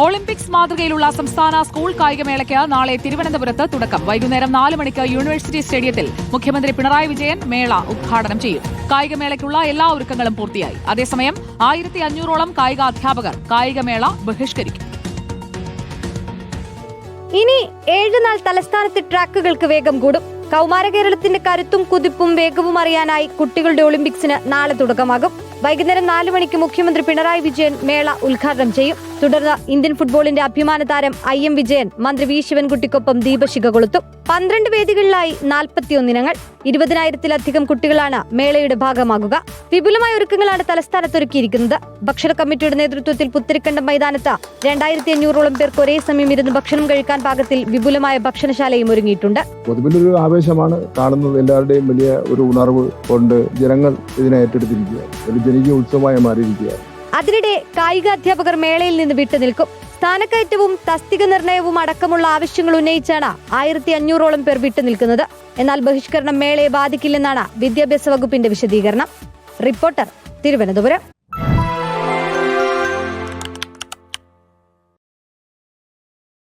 Olympics മാതൃകയിലുള്ള സംസ്ഥാന school കായികമേളയ്ക്ക് നാളെ തിരുവനന്തപുരത്ത് തുടക്കം. വൈകുന്നേരം നാല് മണിക്ക് യൂണിവേഴ്സിറ്റി സ്റ്റേഡിയത്തിൽ മുഖ്യമന്ത്രി പിണറായി വിജയൻ മേള ഉദ്ഘാടനം ചെയ്യും. കായികമേളയ്ക്കുള്ള എല്ലാ ഒരുക്കങ്ങളും പൂർത്തിയായി. അതേസമയം ആയിരത്തി അഞ്ഞൂറോളം കായിക അധ്യാപകർ കായികമേള ബഹിഷ്കരിക്കും. ഇനി ഏഴുനാൾ തലസ്ഥാനത്തെ ട്രാക്കുകൾക്ക് വേഗം കൂടും. കൗമാര കേരളത്തിന്റെ കരുത്തും കുതിപ്പും വേഗവും അറിയാനായി കുട്ടികളുടെ ഒളിമ്പിക്സിന് നാളെ തുടക്കമാകും. വൈകുന്നേരം നാലു മണിക്ക് മുഖ്യമന്ത്രി പിണറായി വിജയൻ മേള ഉദ്ഘാടനം ചെയ്യും. തുടർന്ന് ഇന്ത്യൻ ഫുട്ബോളിന്റെ അഭിമാന താരം ഐ എം വിജയൻ മന്ത്രി വി ശിവൻകുട്ടിക്കൊപ്പം ദീപശിഖ കൊളുത്തും. പന്ത്രണ്ട് വേദികളിലായി നാൽപ്പത്തിയൊന്നിനങ്ങൾ ഇരുപതിനായിരത്തിലധികം കുട്ടികളാണ് മേളയുടെ ഭാഗമാകുക. വിപുലമായ ഒരുക്കങ്ങളാണ് തലസ്ഥാനത്ത് ഒരുക്കിയിരിക്കുന്നത് ഭക്ഷണ കമ്മിറ്റിയുടെ നേതൃത്വത്തിൽ പുത്തരിക്കണ്ടം മൈതാനത്ത് രണ്ടായിരത്തി അഞ്ഞൂറോളം പേർക്ക് ഒരേ സമയം ഇരുന്ന് ഭക്ഷണം കഴിക്കാൻ പാകത്തിൽ വിപുലമായ ഭക്ഷണശാലയും ഒരുങ്ങിയിട്ടുണ്ട്. പൊതുവിലൊരു ആവേശമാണ് കാണുന്നത് എല്ലാവരുടെയും വലിയ ഒരു ഉണർവ് കൊണ്ട് ജനങ്ങൾ ഇതിനെ ഏറ്റെടുത്തിരിക്കുക ഒരു ജനകീയ ഉത്സവമായി മാറിയിരിക്കുക അതിനിടെ കായിക അധ്യാപകർ മേളയിൽ നിന്ന് വിട്ടുനിൽക്കും. സ്ഥാനക്കയറ്റവും തസ്തിക നിർണയവും അടക്കമുള്ള ആവശ്യങ്ങൾ ഉന്നയിച്ചാണ് ആയിരത്തി അഞ്ഞൂറോളം പേർ വിട്ടുനിൽക്കുന്നത് എന്നാൽ ബഹിഷ്കരണം മേളയെ ബാധിക്കില്ലെന്നാണ് വിദ്യാഭ്യാസ വകുപ്പിന്റെ വിശദീകരണം. റിപ്പോർട്ടർ തിരുവനന്തപുരം.